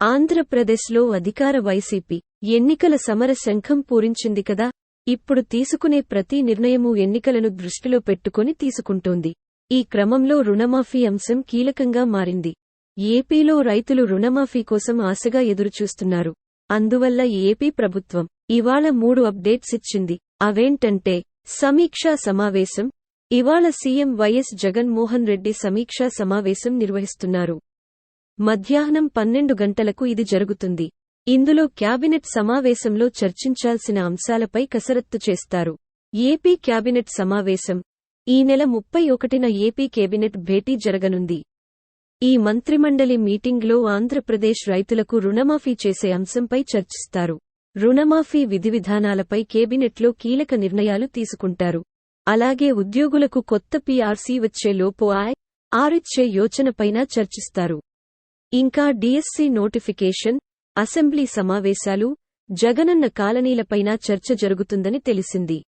ఆంధ్రప్రదేశ్లో అధికార వైసీపీ ఎన్నికల సమర శంఖం పూరించింది కదా? ఇప్పుడు తీసుకునే ప్రతి నిర్ణయమూ ఎన్నికలను దృష్టిలో పెట్టుకొని తీసుకుంటోంది. ఈ క్రమంలో రుణమాఫీ అంశం కీలకంగా మారింది. ఏపీలో రైతులు రుణమాఫీ కోసం ఆశగా ఎదురుచూస్తున్నారు. అందువల్ల ఏపీ ప్రభుత్వం ఇవాళ మూడు అప్డేట్స్ ఇచ్చింది. అవేంటంటే సమీక్షా సమావేశం ఇవాళ సీఎం వైఎస్ జగన్మోహన్ రెడ్డి సమీక్షా సమావేశం నిర్వహిస్తున్నారు. మధ్యాహ్నం పన్నెండు గంటలకు ఇది జరుగుతుంది. ఇందులో క్యాబినెట్ సమావేశంలో చర్చించాల్సిన అంశాలపై కసరత్తు చేస్తారు. ఏపీ క్యాబినెట్ సమావేశం. ఈ నెల ముప్పై ఒకటిన ఏపీ కేబినెట్ భేటీ జరగనుంది. ఈ మంత్రిమండలి మీటింగ్లో ఆంధ్రప్రదేశ్ రైతులకు రుణమాఫీ చేసే అంశంపై చర్చిస్తారు. రుణమాఫీ విధివిధానాలపై కేబినెట్లో కీలక నిర్ణయాలు తీసుకుంటారు. అలాగే ఉద్యోగులకు కొత్త పీఆర్సీ వచ్చే లోపు ఆయ్ ఆరిచ్చే యోచనపైనా చర్చిస్తారు. ఇంకా డిఎస్సి నోటిఫికేషన్ అసెంబ్లీ సమావేశాలు జగనన్న కాలనీలపైనా చర్చ జరుగుతుందని తెలిసింది.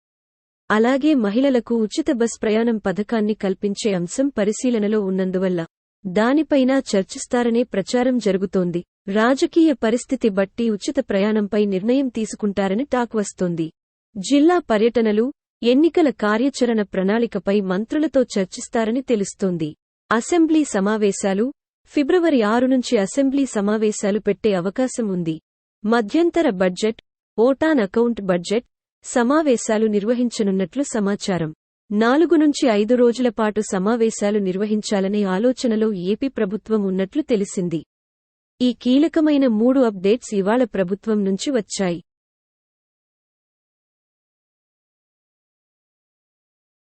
అలాగే మహిళలకు ఉచిత బస్ ప్రయాణం పథకాన్ని కల్పించే అంశం పరిశీలనలో ఉన్నందువల్ల దానిపైనా చర్చిస్తారనే ప్రచారం జరుగుతోంది. రాజకీయ పరిస్థితి బట్టి ఉచిత ప్రయాణంపై నిర్ణయం తీసుకుంటారని టాక్ వస్తోంది. జిల్లా పర్యటనలు ఎన్నికల కార్యాచరణ ప్రణాళికపై మంత్రులతో చర్చిస్తారని తెలుస్తోంది. అసెంబ్లీ సమావేశాలు ఫిబ్రవరి ఆరు నుంచి అసెంబ్లీ సమావేశాలు పెట్టే అవకాశం ఉంది. మధ్యంతర బడ్జెట్ ఓటాన్ అకౌంట్ బడ్జెట్ సమావేశాలు నిర్వహించనున్నట్లు సమాచారం. నాలుగు నుంచి ఐదు రోజుల పాటు సమావేశాలు నిర్వహించాలనే ఆలోచనలో ఏపీ ప్రభుత్వం ఉన్నట్లు తెలిసింది. ఈ కీలకమైన మూడు అప్డేట్స్ ఇవాళ ప్రభుత్వం నుంచి వచ్చాయి.